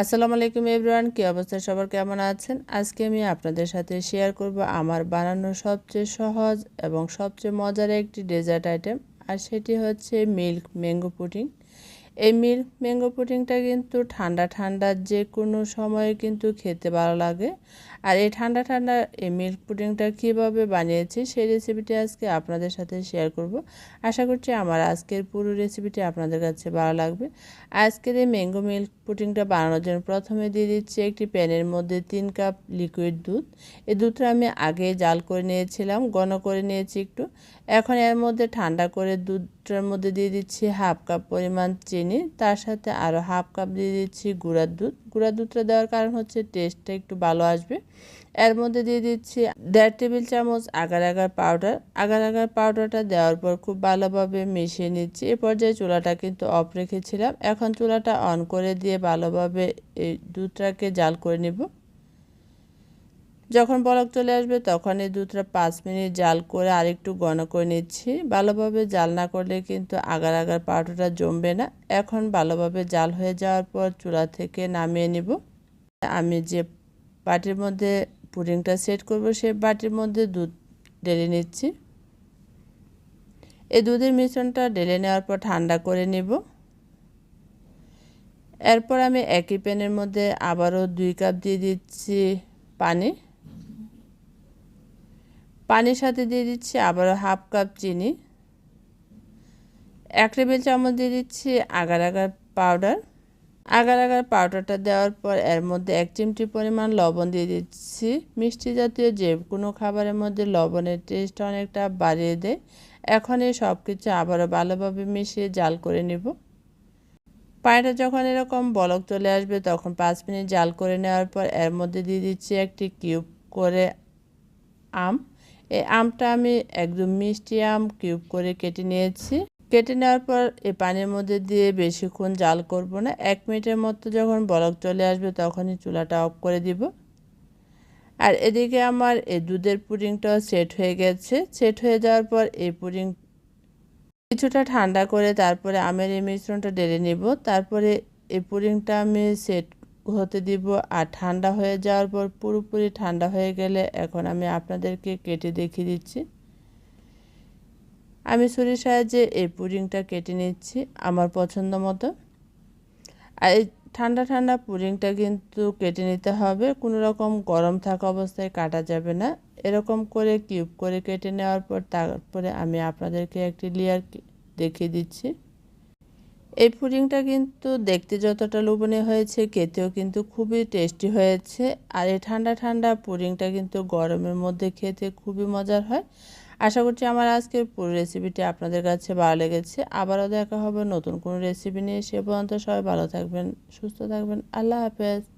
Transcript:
আসসালামু আলাইকুম এভরিওয়ান, কী অবস্থা? সবার কেমন আছেন? আজকে আমি আপনাদের সাথে শেয়ার করব আমার বানানো সবচেয়ে সহজ এবং সবচেয়ে মজার একটি ডেজার্ট আইটেম আর সেটি হচ্ছে মিল্ক ম্যাঙ্গো পুডিং এই মিল্ক ম্যাঙ্গো পুডিংটা কিন্তু ঠান্ডা ঠান্ডা যে কোনো সময়ে কিন্তু খেতে ভালো লাগে। আর এই ঠান্ডা ঠান্ডা এই মিল্ক পুডিংটা কীভাবে বানিয়েছি সেই রেসিপিটি আজকে আপনাদের সাথে শেয়ার করব। আশা করছি আমার আজকের পুরো রেসিপিটি আপনাদের কাছে ভালো লাগবে। আজকের এই ম্যাঙ্গো মিল্ক পুডিংটা বানানোর জন্য প্রথমে দিয়ে দিচ্ছি একটি প্যানের মধ্যে তিন কাপ লিকুইড দুধ। এই দুধটা আমি আগে জাল করে নিয়েছিলাম, ঘন করে নিয়েছি একটু। এখন এর মধ্যে ঠান্ডা করে দুধটার মধ্যে দিয়ে দিচ্ছি হাফ কাপ পরিমাণ চিনি। তার সাথে আরও হাফ কাপ দিয়ে দিচ্ছি গুঁড়ার দুধ। গুঁড়ার দুধটা দেওয়ার কারণ হচ্ছে টেস্টটা একটু ভালো আসবে। এর মধ্যে দিয়ে দিচ্ছি দেড় টেবিল চামচ agar agar powder agar agar পাউডারটা দেওয়ার পর খুব ভালোভাবে মিশিয়ে নিচ্ছি। এ পর্যায়ে চুলাটা কিন্তু অফ রেখেছিলাম। এখন চুলাটা অন করে দিয়ে ভালোভাবে এই দুধটাকে জাল করে নেব। যখন বলক চলে আসবে তখন এই দুধটা পাঁচ মিনিট জাল করে আরেকটু ঘন করে নিচ্ছি। ভালোভাবে জাল না করলে কিন্তু আগার আগার পাউডারটা জমবে না। এখন ভালোভাবে জাল হয়ে যাওয়ার পর চুলা থেকে নামিয়ে নিব। আমি যে বাটির মধ্যে পুডিংটা সেট করব সেই বাটির মধ্যে দুধ ঢেলে নিচ্ছি। এই দুধের মিশ্রণটা ঢেলে নেওয়ার পর ঠান্ডা করে নেব। এরপর আমি একই প্যানের মধ্যে আবারও দুই কাপ দিয়ে দিচ্ছি পানি। পানির সাথে দিয়ে দিচ্ছি আবারও হাফ কাপ চিনি। এক টেবিল চামচ দিয়ে দিচ্ছি agar agar powder. Agar agar পাউডারটা দেওয়ার পর এর মধ্যে এক চিমটি পরিমাণ লবণ দিয়ে দিচ্ছি। মিষ্টি জাতীয় যে কোনো খাবারের মধ্যে লবণের টেস্ট অনেকটা বাড়িয়ে দেয়। এখন এই সব কিছু আবারও ভালোভাবে মিশিয়ে জাল করে নেব। পানিটা যখন এরকম বলক চলে আসবে তখন পাঁচ মিনিট জাল করে নেওয়ার পর এর মধ্যে দিয়ে দিচ্ছি একটি কিউব করে আম। এই আমটা আমি একদম মিষ্টি আম কিউব করে কেটে নিয়েছি। কেটে নেওয়ার পর এই পানির মধ্যে দিয়ে বেশিক্ষণ জাল করব না। এক মিনিটের মতো যখন বলক চলে আসবে তখনই চুলাটা অফ করে দিব। আর এদিকে আমার এই দুধের পুডিংটাও সেট হয়ে গেছে। সেট হয়ে যাওয়ার পর এই পুডিং কিছুটা ঠান্ডা করে তারপরে আমের এই মিশ্রণটা ডেলে নিব। তারপরে এই পুডিংটা আমি সেট হতে দিব আর ঠান্ডা হয়ে যাওয়ার পর পুরোপুরি ঠান্ডা হয়ে গেলে এখন আমি আপনাদেরকে কেটে দেখিয়ে দিচ্ছি। আমি ছুরির সাহায্যে এই পুডিংটা কেটে নিচ্ছি আমার পছন্দ মতো। আর এই ঠান্ডা ঠান্ডা পুডিংটা কিন্তু কেটে নিতে হবে, কোনো রকম গরম থাকা অবস্থায় কাটা যাবে না। এরকম করে কিউব করে কেটে নেওয়ার পর তারপরে আমি আপনাদেরকে একটি লেয়ার দেখিয়ে দিচ্ছি। এই পুডিংটা কিন্তু দেখতে যতটা লোভনীয় হয়েছে, খেতেও কিন্তু খুবই টেস্টি হয়েছে। আর এই ঠান্ডা ঠান্ডা পুডিংটা কিন্তু গরমের মধ্যে খেতে খুবই মজার হয়। আশা করছি আমার আজকের পুরো রেসিপিটি আপনাদের কাছে ভালো লেগেছে। আবারও দেখা হবে নতুন কোনো রেসিপি নিয়ে। সে পর্যন্ত সবাই ভালো থাকবেন, সুস্থ থাকবেন। আল্লাহ হাফেজ।